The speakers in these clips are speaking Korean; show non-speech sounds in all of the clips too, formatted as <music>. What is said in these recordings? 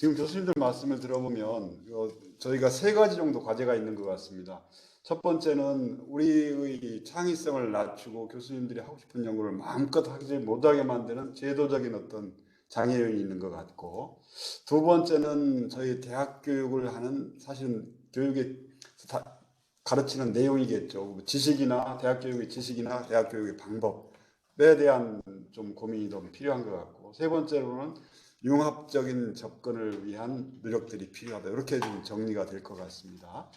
지금 교수님들 말씀을 들어보면 어, 저희가 세 가지 정도 과제가 있는 것 같습니다. 첫 번째는 우리의 창의성을 낮추고 교수님들이 하고 싶은 연구를 마음껏 하지 못하게 만드는 제도적인 어떤 장애인이 있는 것 같고 두 번째는 저희 대학 교육을 하는 사실은 교육에 다 가르치는 내용이겠죠. 지식이나 대학 교육의 지식이나 대학 교육의 방법에 대한 좀 고민이 좀 필요한 것 같고 세 번째로는 융합적인 접근을 위한 노력들이 필요하다. 이렇게 좀 정리가 될 것 같습니다.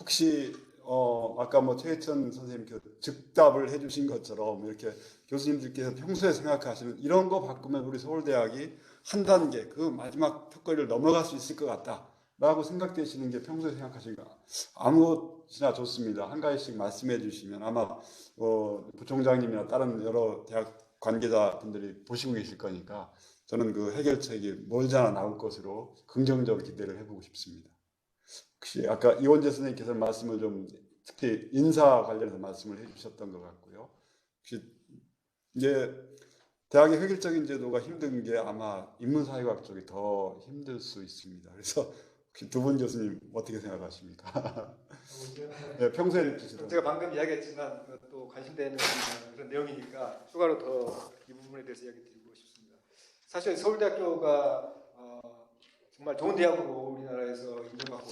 혹시 어 아까 뭐 최혜천 선생님께서 즉답을 해주신 것처럼 이렇게 교수님들께서 평소에 생각하시는 이런 거 바꾸면 우리 서울대학이 한 단계 그 마지막 턱걸이를 넘어갈 수 있을 것 같다라고 생각되시는 게 평소에 생각하시는 거 아무것이나 좋습니다. 한 가지씩 말씀해 주시면 아마 어, 부총장님이나 다른 여러 대학 관계자분들이 보시고 계실 거니까 저는 그 해결책이 멀지 않아 나올 것으로 긍정적으로 기대를 해보고 싶습니다. 혹시 아까 이원재 선생님께서 말씀을 좀 특히 인사 관련해서 말씀을 해주셨던 것 같고요. 혹시 이제 대학의 획일적인 제도가 힘든 게 아마 인문사회학 쪽이 더 힘들 수 있습니다. 그래서 혹시 두 분 교수님 어떻게 생각하십니까? <laughs> 네, 평소에 제가 방금 이야기했지만 그또 관심되는 그런 내용이니까 추가로 더 이 부분에 대해서 이야기. 사실 서울대학교가 어, 정말 좋은 대학으로 우리나라에서 인정받고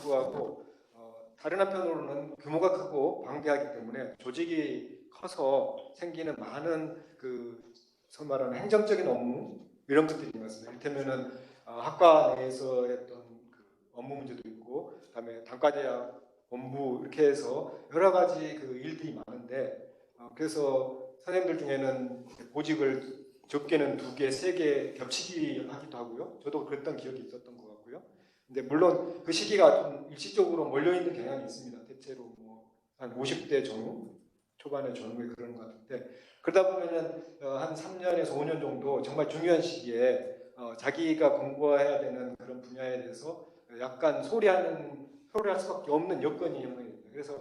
불구하고 어, 다른 한편으로는 규모가 크고 방대하기 때문에 조직이 커서 생기는 많은 그 소위 말하는 행정적인 업무 이런 것들이 있습니다. 이를테면은 어, 학과 내에서 했던 그 업무 문제도 있고 그다음에 단과대학 본부 이렇게 해서 여러 가지 그 일들이 많은데 어, 그래서 선생님들 중에는 보직을 적게는 두 개, 세 개 겹치기 하기도 하고요. 저도 그랬던 기억이 있었던 것 같고요. 근데 물론 그 시기가 좀 일시적으로 몰려 있는 경향이 있습니다. 대체로 뭐 한 50대 전후 초반에 전후에 그런 것 같은데 그러다 보면은 어, 한 3년에서 5년 정도 정말 중요한 시기에 어, 자기가 공부해야 되는 그런 분야에 대해서 약간 소리하는 소리할 수밖에 없는 여건이 형성됩니다. 그래서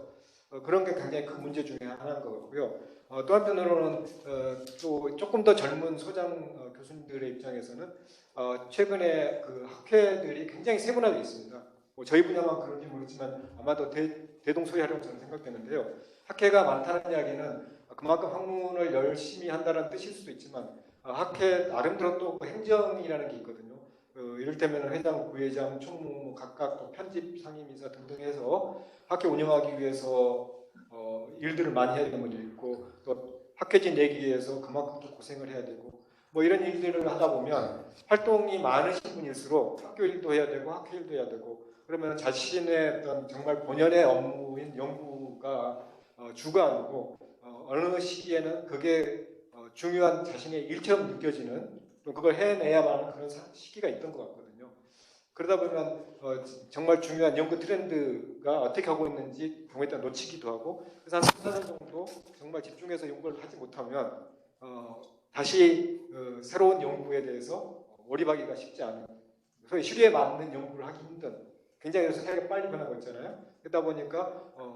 어, 그런 게 굉장히 큰 문제 중에 하나인 것 같고요. 어, 또 한편으로는 어, 또 조금 더 젊은 소장 어, 교수님들의 입장에서는 어, 최근에 그 학회들이 굉장히 세분화되어 있습니다. 뭐 저희 분야만 그런지 모르지만 아마도 대, 대동소이하려고 저는 생각되는데요. 학회가 많다는 이야기는 그만큼 학문을 열심히 한다는 뜻일 수도 있지만 어, 학회 나름대로 또그 행정이라는 게 있거든요. 어, 이를테면 회장, 부회장, 총무 뭐 각각 또 편집 상임이사 등등 해서 학회 운영하기 위해서 어, 일들을 많이 해야 되는 문제 있고 또 학회지 내기 위해서 그만큼 또 고생을 해야 되고 뭐 이런 일들을 하다 보면 활동이 많으신 분일수록 학교 일도 해야 되고 학회 일도 해야 되고 그러면 자신의 어떤 정말 본연의 업무인 연구가 어, 주가 아니고 어, 어느 시기에는 그게 어, 중요한 자신의 일처럼 느껴지는 또 그걸 해내야만 그런 사- 시기가 있던 것 같거든요. 그러다 보면 어, 정말 중요한 연구 트렌드가 어떻게 하고 있는지 경우에 놓치기도 하고 그래서 한 3, 4년 정도 정말 집중해서 연구를 하지 못하면 어, 다시 어, 새로운 연구에 대해서 몰입하기가 쉽지 않은 소위 시류에 맞는 연구를 하기 힘든 굉장히 요새 세계가 빨리 변하고 있잖아요. 그러다 보니까 어,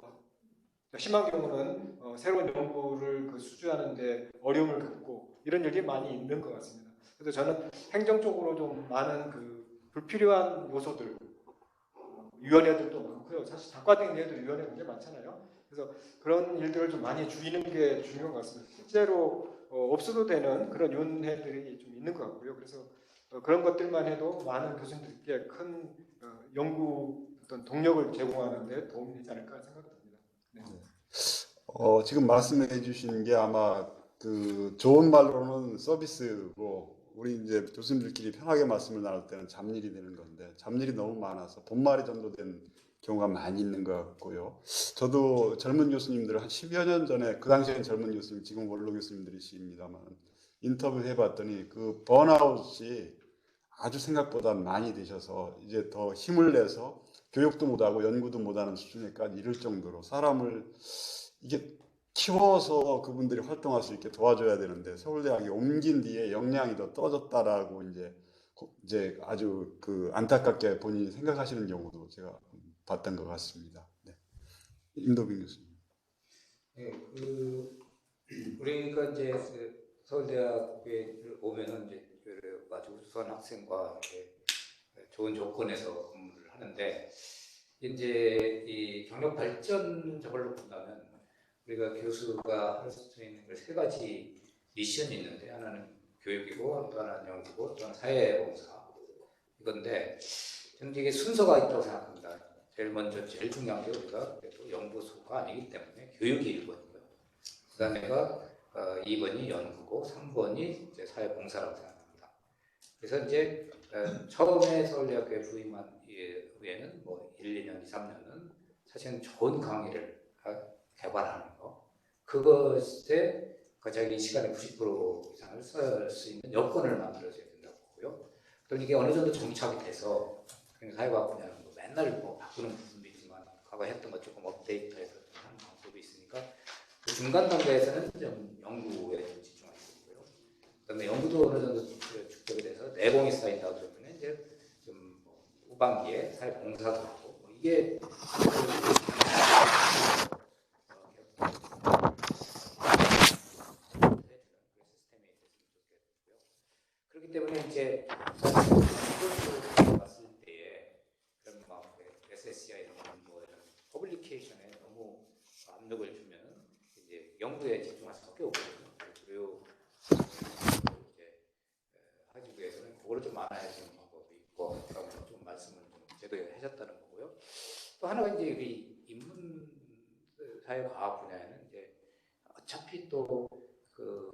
심한 경우는 어, 새로운 연구를 그 수주하는데 어려움을 겪고 이런 일이 많이 있는 것 같습니다. 그래서 저는 행정적으로 좀 많은 그 불필요한 요소들 어, 위원회들도 많고요. 사실 단과등 내에도 위원회 굉장히 많잖아요. 그래서 그런 일들을 좀 많이 줄이는 게 중요한 것 같습니다. 실제로 어, 없어도 되는 그런 위원회들이 좀 있는 것 같고요. 그래서 어, 그런 것들만 해도 많은 교수님들께 큰 어, 연구 어떤 동력을 제공하는 데 도움이 되지 않을까 생각됩니다. 네. 어, 지금 말씀해 주신 게 아마 그 좋은 말로는 서비스고 우리 이제 교수님들끼리 편하게 말씀을 나눌 때는 잡일이 되는 건데 잡일이 너무 많아서 본말이 전도된 경우가 많이 있는 것 같고요. 저도 젊은 교수님들 한 10여 년 전에 그 당시에는 젊은 교수님 지금 원로 교수님들이십니다만 인터뷰 해봤더니 그 번아웃이 아주 생각보다 많이 되셔서 이제 더 힘을 내서 교육도 못하고 연구도 못하는 수준에까지 이를 정도로 사람을 이게 키워서 그분들이 활동할 수 있게 도와줘야 되는데 서울대학이 옮긴 뒤에 역량이 더 떨어졌다라고 이제 고- 이제 아주 그 안타깝게 본인이 생각하시는 경우도 제가 봤던 것 같습니다. 네. 임도빈 교수님. 네, 그 <clears throat> 우리가 이제 그 서울대학교에 오면은 이제 그 아주 우수한 학생과 좋은 조건에서 근무를 하는데 이제 이 경력 발전 저걸로 본다면 우리가 교수가 할수 있는 그세 가지 미션이 있는데 하나는 교육이고 또 하나는 연구고 또 하나는 사회봉사 이건데 저는 이게 순서가 있다고 생각합니다. 제일 먼저 제일 중요한 게 우리가 그래도 연구소가 아니기 때문에 교육이 1번이고요. 그 다음에가 어, 2번이 연구고 3번이 이제 사회봉사라고 생각합니다. 그래서 이제 어, 처음에 서울대학교에 부임한 이- 후에는 뭐 1, 2년, 2, 3년은 사실은 좋은 강의를 어, 개발하는 거 그것에 그 자기 시간의 90% 이상을 쓸 수 있는 여건을 만들어줘야 된다고 보고요. 또 이게 어느 정도 정착이 돼서 사회과학 분야는 뭐 맨날 뭐 바꾸는 부분도 있지만 과거 했던 것 조금 업데이트해서 좀 하는 방법이 있으니까 그 중간 단계에서는 좀 연구에 좀 집중할 수 있고요. 그다음에 연구도 어느 정도 축적이 돼서 내공이 쌓인다 그러면 이제 좀 뭐 후반기에 사회 봉사도 하고 뭐 이게 그렇기 때문에 이제 봤을 때에 그런 막 SSCI 이런 뭐 이런 퍼블리케이션에 너무 압력을 주면 이제 연구에 집중할 수밖에 없거든요. 그리고 이제 하기 위해서는 그거를 좀 완화해주는 방법이 있고 좀 말씀을 좀 제도에 하셨다는 거고요. 또 하나가 이제 인문 사회과학 분야에는 이제 어차피 또 그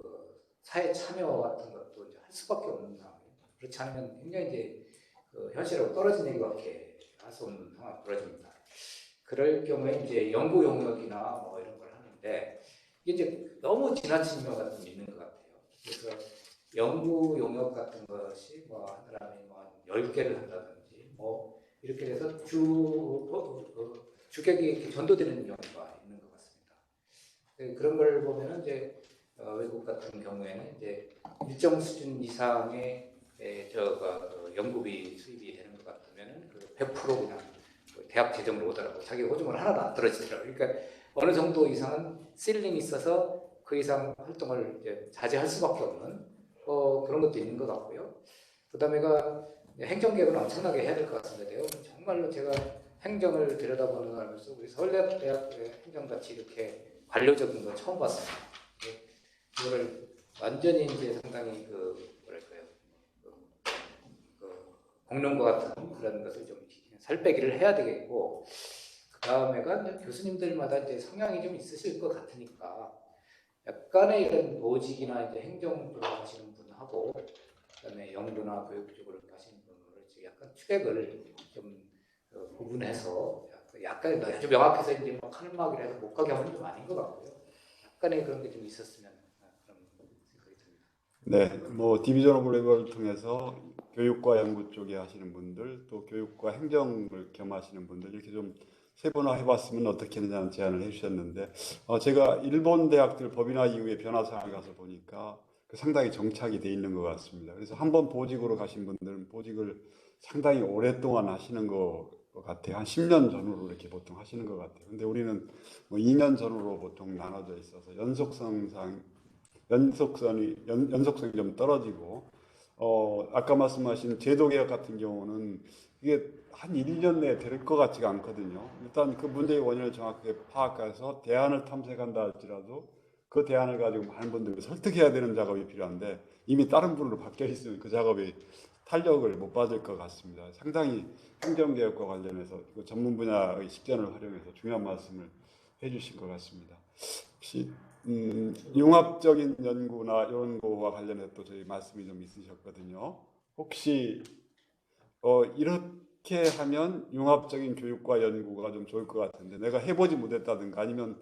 사회 참여 같은 것도 이제 할 수밖에 없는 상황이에요. 그렇지 않으면 굉장히 이제 그 현실하고 떨어진 얘기밖에 할 수 없는 상황이 벌어집니다. 그럴 경우에 이제 연구 용역이나 뭐 이런 걸 하는데 이제 너무 지나친 경우가 좀 있는 것 같아요. 그래서 연구 용역 같은 것이 뭐 한 사람이 뭐 10개를 한다든지 뭐 이렇게 돼서 주, 어, 어, 주객이 이렇게 전도되는 경우가 것 그런 걸 보면은 이제 어, 외국 같은 경우에는 이제 일정 수준 이상의 에, 저가 그 연구비 수입이 되는 것 같으면은 그100% 그냥 그 대학 재정으로 오더라고 자기 호주물 하나도 안 떨어지더라고. 그러니까 어느 정도 이상은 실링이 있어서 그 이상 활동을 이제 자제할 수밖에 없는 어, 그런 것도 있는 것 같고요. 그다음에가 행정개혁은 엄청나게 해야 될 것 같은데요. 정말로 제가 행정을 들여다보는 하면서 우리 서울대학교의 행정같이 이렇게 관료적인 거 처음 봤습니다. 예, 이거를 완전히 이제 상당히 그 뭐랄까요 그, 그 공룡과 같은 그런 것을 좀 살 빼기를 해야 되겠고 그 다음에가 교수님들마다 이제 성향이 좀 있으실 것 같으니까 약간의 이런 보직이나 이제 행정 쪽으로 하시는 분하고 그다음에 연구나 교육 쪽으로 하시는 분을 약간 추격을 좀 어, 구분해서 약간 아주 명확해서 이제 막 하는 막이라 해서 못 가게 하면 좀 아닌 것 같고요. 약간의 그런 게 좀 있었으면 아, 그런 생각이 듭니다. 네, 뭐 디비전 오브 레버를 통해서 교육과 연구 쪽에 하시는 분들, 또 교육과 행정을 겸하시는 분들 이렇게 좀 세분화 해봤으면 어떻겠느냐는 제안을 해주셨는데 어, 제가 일본 대학들 법인화 이후에 변화 상황에 가서 보니까 그 상당히 정착이 돼 있는 것 같습니다. 그래서 한번 보직으로 가신 분들은 보직을 상당히 오랫동안 하시는 것 같아요. 한 10년 전후로 이렇게 보통 하시는 것 같아요. 근데 우리는 뭐 2년 전후로 보통 나눠져 있어서 연속성상 연속성이 연, 연속성이 좀 떨어지고 어 아까 말씀하신 제도 개혁 같은 경우는 이게 한 1, 2년 내에 될 것 같지가 않거든요. 일단 그 문제의 원인을 정확하게 파악해서 대안을 탐색한다 할지라도 그 대안을 가지고 많은 분들을 설득해야 되는 작업이 필요한데 이미 다른 분으로 바뀌어 있으면 그 작업이 탄력을 못 받을 것 같습니다. 상당히 행정개혁과 관련해서 그 전문 분야의 식견을 활용해서 중요한 말씀을 해주신 것 같습니다. 혹시 음, 융합적인 연구나 이런 거와 관련해서 또 저희 말씀이 좀 있으셨거든요. 혹시 어, 이렇게 하면 융합적인 교육과 연구가 좀 좋을 것 같은데 내가 해보지 못했다든가 아니면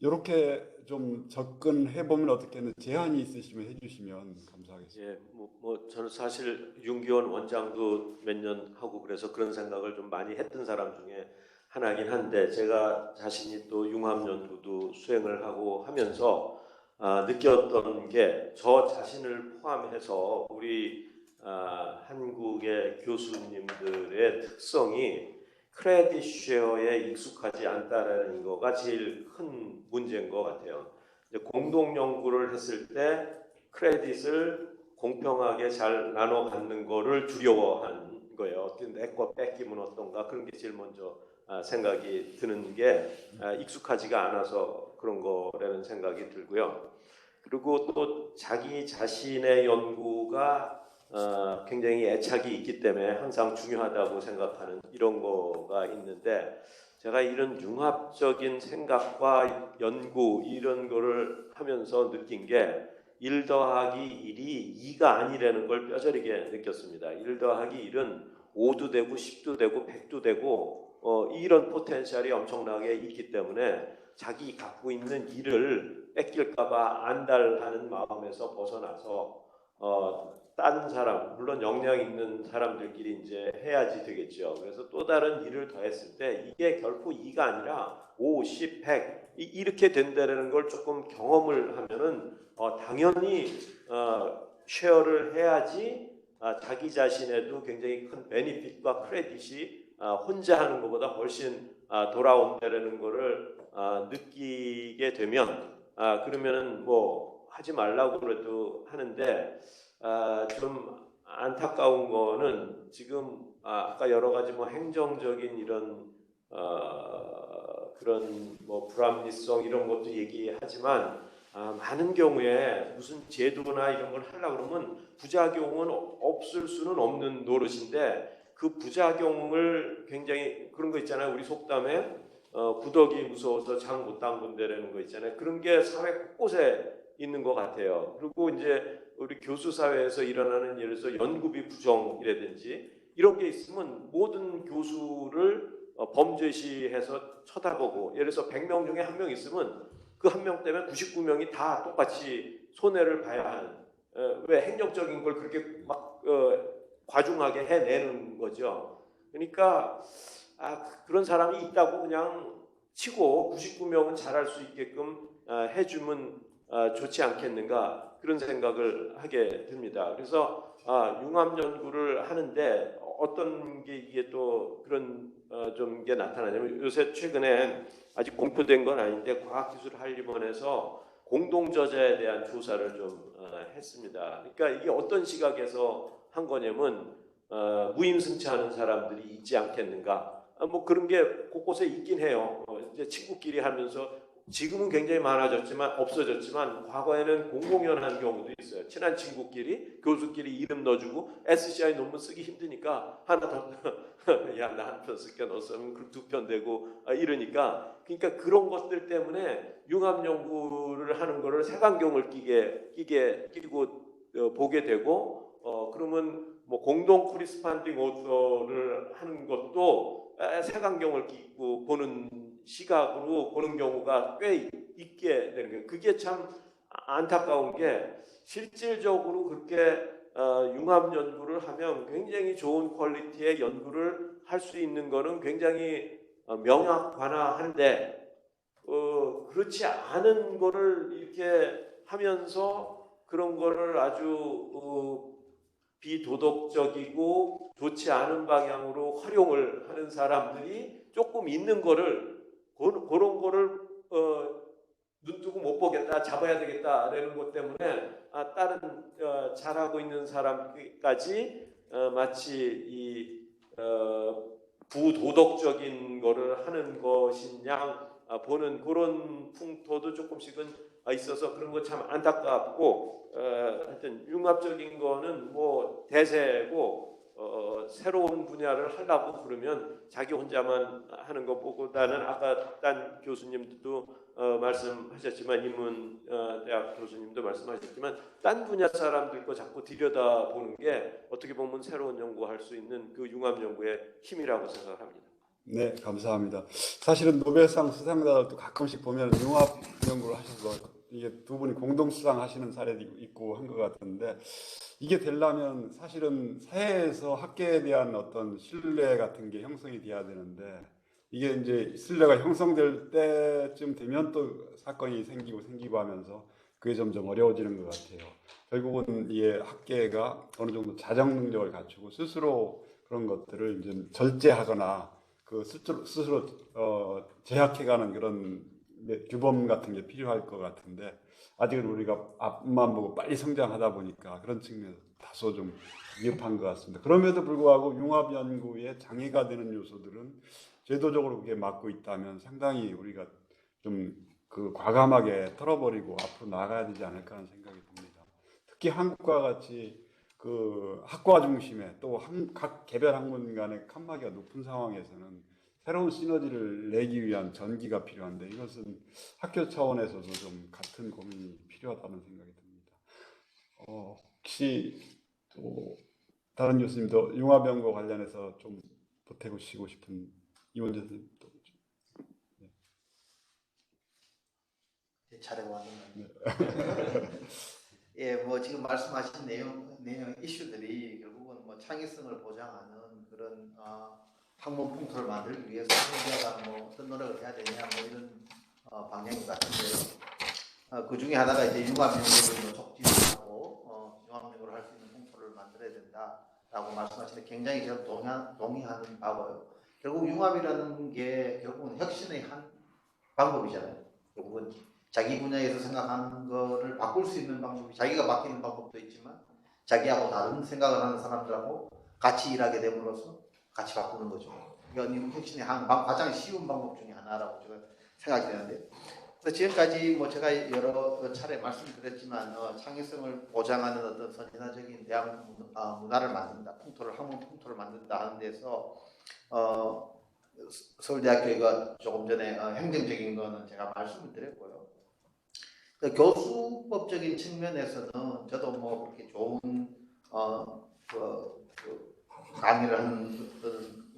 이렇게 좀 접근해 보면 어떻겠는 제안이 있으시면 해주시면 감사하겠습니다. 예, 뭐, 뭐 저는 사실 윤기원 원장도 몇 년 하고 그래서 그런 생각을 좀 많이 했던 사람 중에 하나긴 한데 제가 자신이 또 융합 연구도 수행을 하고 하면서 아, 느꼈던 게 저 자신을 포함해서 우리 아, 한국의 교수님들의 특성이 크레딧 쉐어에 익숙하지 않다라는 거가 제일 큰 문제인 것 같아요. 공동 연구를 했을 때 크레딧을 공평하게 잘 나눠 갖는 거를 두려워한 거예요. 근데 내거 뺏기면 어떤가 그런 게 제일 먼저 아, 생각이 드는 게 아, 익숙하지가 않아서 그런 거라는 생각이 들고요. 그리고 또 자기 자신의 연구가 어, 굉장히 애착이 있기 때문에 항상 중요하다고 생각하는 이런 거가 있는데 제가 이런 융합적인 생각과 연구 이런 거를 하면서 느낀 게 1 더하기 1이 2가 아니라는 걸 뼈저리게 느꼈습니다. 1 더하기 1은 5도 되고 10도 되고 100도 되고 어, 이런 포텐셜이 엄청나게 있기 때문에 자기 갖고 있는 일을 뺏길까봐 안달하는 마음에서 벗어나서 어, 딴 사람 물론 역량 있는 사람들끼리 이제 해야지 되겠죠. 그래서 또 다른 일을 더했을 때 이게 결코 2가 아니라 5, 10, 100 이- 이렇게 된다는 걸 조금 경험을 하면은 어, 당연히 어, 쉐어를 해야지 아, 자기 자신에도 굉장히 큰 베니핏과 크레딧이 아, 혼자 하는 것보다 훨씬 아, 돌아온다는 거를 아, 느끼게 되면 아, 그러면은 뭐 하지 말라고 그래도 하는데 아, 좀 안타까운 거는 지금 아, 아까 여러 가지 뭐 행정적인 이런 어, 그런 뭐 불합리성 이런 것도 얘기하지만 아, 많은 경우에 무슨 제도나 이런 걸 하려고 그러면 부작용은 없을 수는 없는 노릇인데 그 부작용을 굉장히 그런 거 있잖아요. 우리 속담에 어, 구덕이 무서워서 장 못 담근다라는 거 있잖아요. 그런 게 사회 곳곳에 있는 것 같아요. 그리고 이제 우리 교수 사회에서 일어나는 예를 들어서 연구비 부정이라든지 이런 게 있으면 모든 교수를 어, 범죄시해서 쳐다보고 예를 들어서 100명 중에 한 명 있으면 그 한 명 때문에 99명이 다 똑같이 손해를 봐야 하는 어, 왜 행정적인 걸 그렇게 막 어, 과중하게 해내는 거죠. 그러니까 아, 그런 사람이 있다고 그냥 치고 99명은 잘할 수 있게끔 아, 해주면 아, 좋지 않겠는가 그런 생각을 하게 됩니다. 그래서 아, 융합 연구를 하는데 어떤 게 이게 또 그런 어, 좀게 나타나냐면 요새 최근에 아직 공표된 건 아닌데 과학기술한림원에서 공동 저자에 대한 조사를 좀 어, 했습니다. 그러니까 이게 어떤 시각에서 한 거냐면 어, 무임승차하는 사람들이 있지 않겠는가? 아, 뭐 그런 게 곳곳에 있긴 해요. 어, 이제 친구끼리 하면서 지금은 굉장히 많아졌지만 없어졌지만 과거에는 공공연한 경우도 있어요. 친한 친구끼리 교수끼리 이름 넣어주고 SCI 논문 쓰기 힘드니까 하나 더 <laughs> 야 나 한 편 쓸게 너 쓰면 그두편 되고 아, 이러니까 그러니까 그런 것들 때문에 융합 연구를 하는 거를 색안경을 끼게 끼게 끼고 어, 보게 되고 어 그러면 뭐 공동 코리스판딩 오더를 하는 것도 에, 색안경을 끼고 보는 시각으로 보는 경우가 꽤 있게 되는 거예요. 그게 참 안타까운 게 실질적으로 그렇게 어, 융합 연구를 하면 굉장히 좋은 퀄리티의 연구를 할 수 있는 거는 굉장히 어, 명확관화한데 어, 그렇지 않은 거를 이렇게 하면서 그런 거를 아주 어, 비도덕적이고 좋지 않은 방향으로 활용을 하는 사람들이 조금 있는 거를 그- 그런 거를 어, 눈 뜨고 못 보겠다 잡아야 되겠다라는 것 때문에 아, 다른 어, 잘하고 있는 사람까지 어, 마치 이 어, 부도덕적인 거를 하는 것이냐 아, 보는 그런 풍토도 조금씩은 아, 있어서 그런 거 참 안타깝고 어, 하여튼 융합적인 거는 뭐 대세고 어, 새로운 분야를 하려고 그러면 자기 혼자만 하는 것보다는 아까 딴 교수님들도 어, 말씀하셨지만 인문 어, 대학 교수님도 말씀하셨지만 딴 분야 사람들 거 자꾸 들여다 보는 게 어떻게 보면 새로운 연구할 수 있는 그 융합 연구의 힘이라고 생각합니다. 네, 감사합니다. 사실은 노벨상 수상자들도 가끔씩 보면 융합 연구를 하셔서 이게 두 분이 공동 수상하시는 사례도 있고 한 것 같은데 이게 되려면 사실은 사회에서 학계에 대한 어떤 신뢰 같은 게 형성이 돼야 되는데 이게 이제 신뢰가 형성될 때쯤 되면 또 사건이 생기고 생기고 하면서 그게 점점 어려워지는 것 같아요. 결국은 이게 학계가 어느 정도 자정 능력을 갖추고 스스로 그런 것들을 이제 절제하거나 그 스스로, 스스로 어, 제약해가는 그런 몇- 규범 같은 게 필요할 것 같은데 아직은 우리가 앞만 보고 빨리 성장하다 보니까 그런 측면에서 다소 좀 미흡한 것 같습니다. 그럼에도 불구하고 융합 연구에 장애가 되는 요소들은 제도적으로 그게 막고 있다면 상당히 우리가 좀 그 과감하게 털어버리고 앞으로 나가야 되지 않을까 하는 생각이 듭니다. 특히 한국과 같이 그 학과 중심의 또 각 개별 학문 간의 칸막이가 높은 상황에서는 새로운 시너지를 내기 위한 전기가 필요한데 이것은 학교 차원에서도 좀 같은 고민이 필요하다는 생각이 듭니다. 어, 혹시 또 다른 교수님도 융합연구 관련해서 좀 보태고 시고 싶은 이원재 선생님도 좀. 제 차례가 왔는데. <laughs> 예, 뭐 지금 말씀하신 내용, 내용 이슈들이 결국은 뭐 창의성을 보장하는 그런 어, 학문 풍토를 만들기 위해서 우리가 뭐 어떤 노력을 해야 되냐 뭐 이런 어, 방향인 것 같은데 어, 그 중에 하나가 이제 융합연구를 뭐 촉진하고 어, 융합연구를 할 수 있는 풍토를 만들어야 된다라고 말씀하시는데 굉장히 제가 동의하, 동의하는 바고요. 결국 융합이라는 게 결국은 혁신의 한 방법이잖아요. 결국은 자기 분야에서 생각하는 거를 바꿀 수 있는 방법이 자기가 바뀌는 방법도 있지만 자기하고 다른 생각을 하는 사람들하고 같이 일하게 됨으로써 같이 바꾸는 거죠. 이건 혁신의 가장 쉬운 방법 중에 하나라고 제가 생각이 되는데 지금까지 뭐 제가 여러 차례 말씀드렸지만 어, 창의성을 보장하는 어떤 선진화적인 대학 문- 아, 문화를 만든다, 풍토를 학문 풍토를 만든다 하는 데서 어, 서울대학교가 조금 전에 어, 행정적인 거는 제가 말씀을 드렸고요. 그 교수법적인 측면에서는 저도 뭐 그렇게 좋은 어, 그, 그 강의를 하는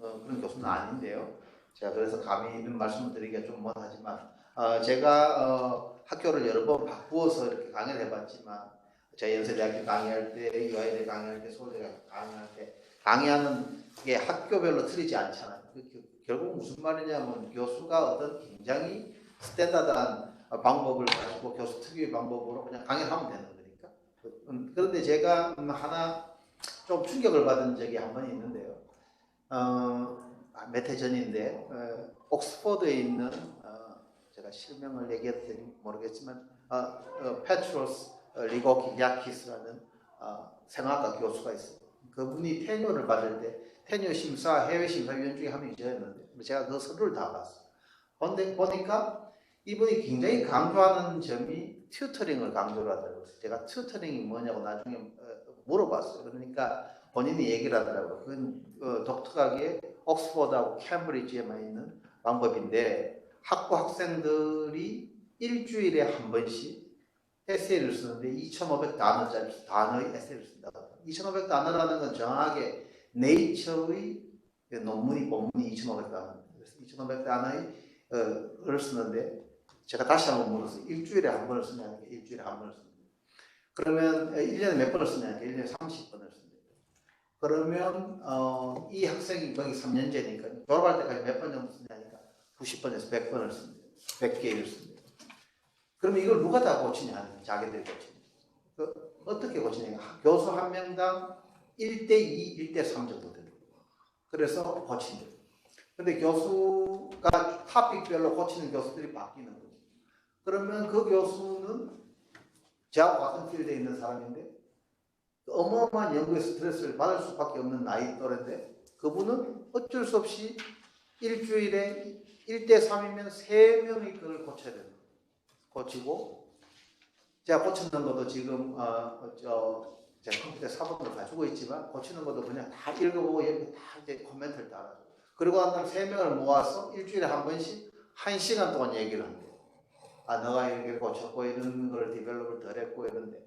어, 그런 교수는 아닌데요. 제가 그래서 감히 이런 말씀을 드리기가 좀 못하지만 어, 제가 어, 학교를 여러 번 바꾸어서 이렇게 강의를 해봤지만 저희 연세대학교 강의할 때, 유아이대 강의할 때, 서울대학교 강의할 때 강의하는 게 학교별로 틀리지 않잖아요. 그, 그, 결국 무슨 말이냐면 교수가 어떤 굉장히 스탠다드한 방법을 가지고 교수 특유의 방법으로 그냥 강의를 하면 되는 거니까. 음, 그런데 제가 음, 하나 좀 충격을 받은 적이 한 번 있는데요. 어, 몇해 전인데 어, 옥스퍼드에 있는 어, 제가 실명을 얘기해도 모르겠지만 페트로스 어, 리고키야키스라는 어, 생학과 교수가 있어요. 그분이 테뉴어를 받을 때 테뉴어 심사 해외 심사위원 중에 한 명이 저였는데 제가 그 서류를 다 봤어요. 근데 보니까 이분이 굉장히 강조하는 점이 튜터링을 강조를 하더라고요. 제가 튜터링이 뭐냐고 나중에 어, 물어봤어요. 그러니까 본인이 얘기를 하더라고요. 그건 어, 독특하게 옥스퍼드하고 캠브리지에만 있는 방법인데 학부 학생들이 일주일에 한 번씩 에세이를 쓰는데 2,500단어짜리 단어의 에세이를 쓴다고. 2,500단어라는 건 정확하게 네이처의 논문이 본문이 2,500단어. 그래서 2,500단어의 어, 를 쓰는데 제가 다시 한번 물었어요. 일주일에 한 번을 쓰냐니까 일주일에 한 번을 쓰는데 그러면 1년에 몇 번을 쓰냐니까 1년에 30번을 쓴대. 그러면 어, 이 학생이 거기 3년제니까 졸업할 때까지 몇 번 정도 쓰냐니까 90번에서 100번을 쓴대. 100개를 쓴대. 그러면 이걸 누가 다 고치냐? 자기들이 고치냐. 그 어떻게 고치냐? 교수 한 명당 1대2, 1대3 정도 거예요. 그래서 고친대. 근데 교수가 타픽별로 고치는 교수들이 바뀌는 거죠. 그러면 그 교수는 저하고 같은 필드에 있는 사람인데 어마어마한 연구에 스트레스를 받을 수밖에 없는 나이 또래인데 그분은 어쩔 수 없이 일주일에 1대 3이면 3명이 그걸 고쳐야 되는. 고치고 제가 고치는 것도 지금 어, 저 제가 컴퓨터 사본을 가지고 있지만 고치는 것도 그냥 다 읽어보고 옆에 다 이제 코멘트를 달아요. 그리고 한 다음 세 명을 모아서 일주일에 한 번씩 한 시간 동안 얘기를 한대요. 아, 너가 이렇게 고쳤고 이런 걸 디벨롭을 덜 했고 이런데.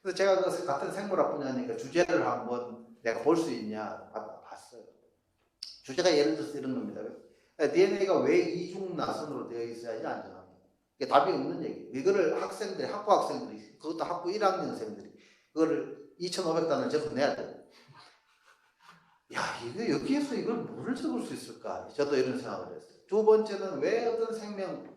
그래서 제가 그 같은 생물학 분야니까 주제를 한번 내가 볼 수 있냐 봐- 봤어요. 주제가 예를 들어서 이런 겁니다. DNA가 왜 이중 나선으로 되어 있어야지 안전합니까? 이게 답이 없는 얘기예요. 이거를 학생들이, 학부 학생들이, 그것도 학부 1학년생들이, 그거를 2,500단을 적어내야 돼요. 야, 이거 여기에서 이걸 뭐를 적을 수 있을까? 저도 이런 생각을 했어요. 두 번째는 왜 어떤 생명,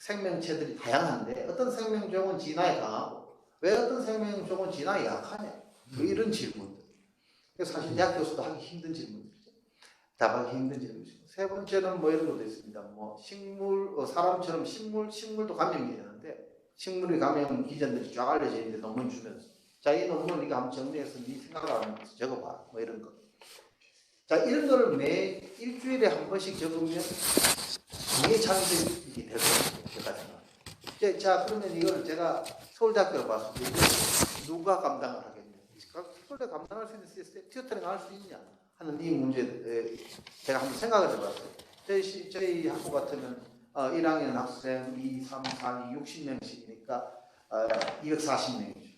생명체들이 다양한데 어떤 생명종은 진화에 강하고 왜 어떤 생명종은 진화에 약하냐? 뭐 이런 질문들. 사실 대학 교수도 하기 힘든 질문들이죠. 답하기 힘든 질문이죠. 세 번째는 뭐 이런 것도 있습니다. 뭐 식물, 어, 사람처럼 식물, 식물도 감염이 되는데 식물의 감염 기전들이 쫙 알려져 있는데 논문 주면서 자, 이 논문 네가 한번 정리해서 네 생각을 한번 적어봐. 뭐 이런 거. 자, 이런 거를 매 일주일에 한 번씩 적으면 이게 창의적이 될 거예요. 생각. 자, 자, 그러면 이걸 제가 서울대학교를 봤을 때 누가 감당을 하겠냐? 서울대 감당할 수 있는 시스템, 튜터링 할 수 있냐? 하는 이 문제에 제가 한번 생각을 해봤어요. 저희, 시- 저희 학교 같으면 어, 1학년 학생 2, 3, 4, 2, 60명씩이니까 어, 240명이죠.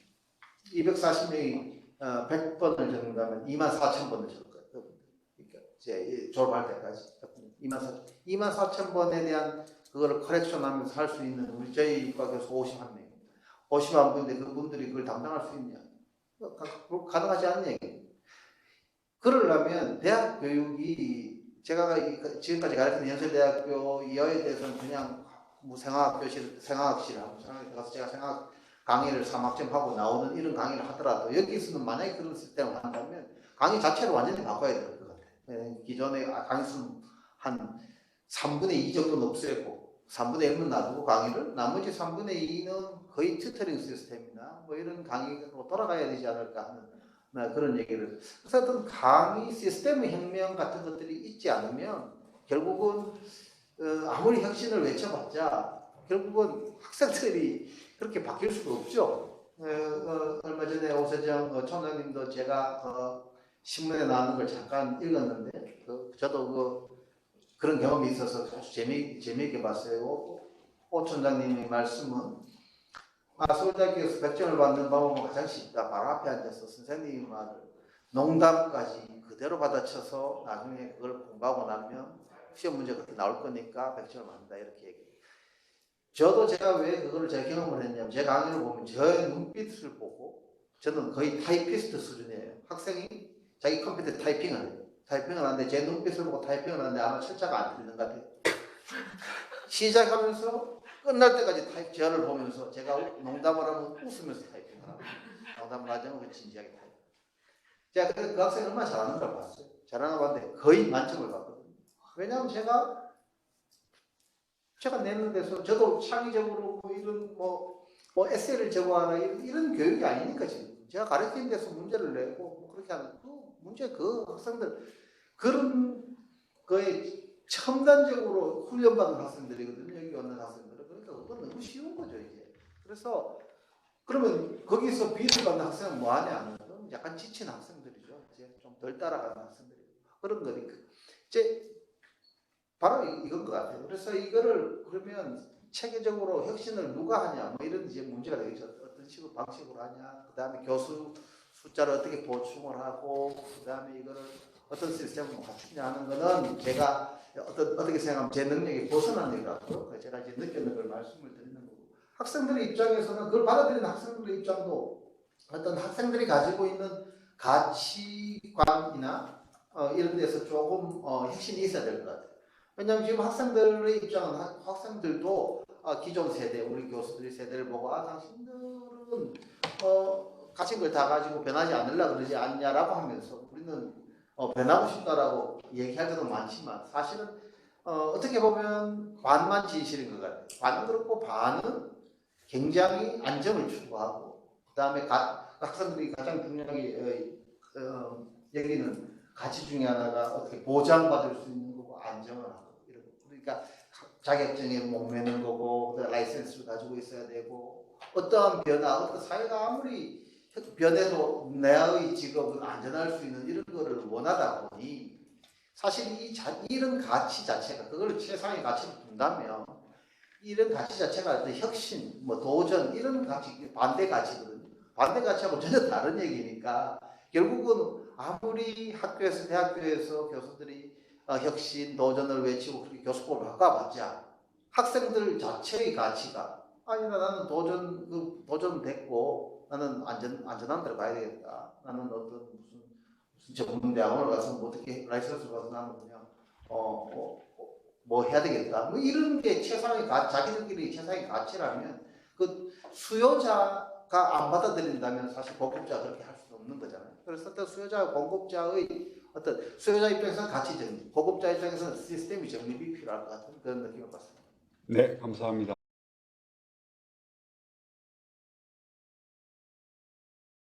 240명이 어, 100번을 적는다면 2만 4천 번을 적을 거예요. 그러니까 이제 졸업할 때까지 2만 4천 2만 4천 번에 대한 그거를 커렉션하면서 할 수 있는 우리 저희 과 교수 51명, 50만 분인데 그분들이 그걸 담당할 수 있냐? 가- 가- 가능하지 않는 얘기예요. 그러려면 대학 교육이 제가 이- 지금까지 가르치는 연세대학교 이하에 대해서는 그냥 뭐 생화학교실, 생화학실 하고 생화학교 가서 제가 생화학 강의를 3학점 하고 나오는 이런 강의를 하더라도 여기서는 만약에 그런 시스템을 한다면 강의 자체를 완전히 바꿔야 될 것 같아요. 예, 기존의 강의 수는 한 3분의 2 정도는 없애고 3분의 1은 놔두고 강의를 나머지 3분의 2는 거의 튜터링 시스템이나 뭐 이런 강의로 돌아가야 되지 않을까 하는 나 그런 얘기를 그래서 어떤 강의 시스템 혁명 같은 것들이 있지 않으면 결국은 어, 아무리 혁신을 외쳐봤자 결국은 학생들이 그렇게 바뀔 수가 없죠. 어, 어, 얼마 전에 오세정 어, 총장님도 제가 어, 신문에 나오는 걸 잠깐 읽었는데 그, 저도 그, 그런 경험이 있어서 재미 재미있게 봤어요. 오, 오 총장님의 말씀은 아, 서울대학교에서 100점을 받는 방법은 가장 쉽다. 바로 앞에 앉아서 선생님 말을 농담까지 그대로 받아쳐서 나중에 그걸 공부하고 나면 시험 문제 그렇게 나올 거니까 100점을 받는다. 이렇게 얘기해요. 저도 제가 왜 그거를 제가 경험을 했냐면 제 강의를 보면 저의 눈빛을 보고 저는 거의 타이피스트 수준이에요. 학생이 자기 컴퓨터에 타이핑을 해요. 타이핑을 하는데 제 눈빛을 보고 타이핑을 하는데 아마 철자가 안 들리는 것 같아요. 시작하면서 끝날 때까지 타입 저를 보면서 제가 농담을 하면 웃으면서 타이핑을 하고 농담을 하지 않고 진지하게 타이핑. 제가 그 학생이 얼마나 잘하는 걸 봤어요. 잘하는 걸 봤는데 거의 만점을 받거든요. 왜냐하면 제가 제가 내는 데서 저도 창의적으로 뭐 이런 뭐, 뭐 에세이를 적어하나 이런, 이런 교육이 아니니까 지금 제가 가르치는 데서 문제를 내고 뭐 그렇게 하는 그 문제 그 학생들 그런 거에 첨단적으로 훈련받은 학생들이거든요. 여기 오는 학생들은. 그러니까 그건 너무 쉬운 거죠, 이게. 그래서 그러면 거기서 비를 받는 학생은 뭐 하냐? 그럼 약간 지친 학생들이죠. 이제 좀 덜 따라가는 학생들이 그런 거니까. 이제 바로 이- 이건 것 같아요. 그래서 이거를 그러면 체계적으로 혁신을 누가 하냐? 뭐 이런 이제 문제가 되겠죠. 어떤 식으로 방식으로 하냐? 그 다음에 교수 숫자를 어떻게 보충을 하고, 그 다음에 이거를 어떤 시스템을 갖추냐 하는 거는 제가 어떤, 어떻게 생각하면 제 능력이 벗어난 일 같고 제가 이제 느끼는 걸 말씀을 드리는 거고 학생들의 입장에서는 그걸 받아들이는 학생들의 입장도 어떤 학생들이 가지고 있는 가치관이나 어, 이런 데서 조금 어, 혁신이 있어야 될 것 같아요. 왜냐하면 지금 학생들의 입장은 학- 학생들도 아, 기존 세대 우리 교수들의 세대를 보고 아 당신들은 어, 가진 걸 다 가지고 변하지 않으려 그러지 않냐라고 하면서 우리는 어, 변하고 싶다라고 얘기할 때도 많지만 사실은 어, 떻게 보면 반만 진실인 것 같아요. 반은 그렇고 반은 굉장히 안정을 추구하고 그 다음에 학생들이 가장 중요하게 어, 어, 여기는 가치 중에 하나가 어떻게 보장받을 수 있는 거고 안정을 하고 이런 거. 그러니까 자격증에 목매는 거고 그다음에 라이센스를 가지고 있어야 되고 어떠한 변화, 어떤 사회가 아무리 변해도 내의 직업은 안전할 수 있는 이런 거를 원하다 보니 사실 이 자, 이런 가치 자체가 그걸 최상의 가치로 둔다면 이런 가치 자체가 혁신, 뭐 도전 이런 가치 반대 가치거든요. 반대 가치하고 전혀 다른 얘기니까 결국은 아무리 학교에서 대학교에서 교수들이 어, 혁신 도전을 외치고 그렇게 교수법을 바꿔봤자 학생들 자체의 가치가 아니 나 나는 도전 그 도전 됐고 나는 안전 안전한 데로 가야 되겠다. 나는 어떤 무슨 무슨 전문 대학원을 가서 뭐 어떻게 라이선스 받아서 나는 그냥 어, 어, 어, 뭐 해야 되겠다. 뭐 이런 게 최상의 가 자기들끼리 최상의 가치라면 그 수요자가 안 받아들인다면 사실 복급자 그렇게 할 수는 없는. 거잖아요. 그래서 어떤 수요자 공급자의 어떤 수요자 입장에서는 가치 정립, 공급자 입장에서는 시스템이 정립이 필요할 것 같은 그런 느낌을 받습니다. 네, 감사합니다.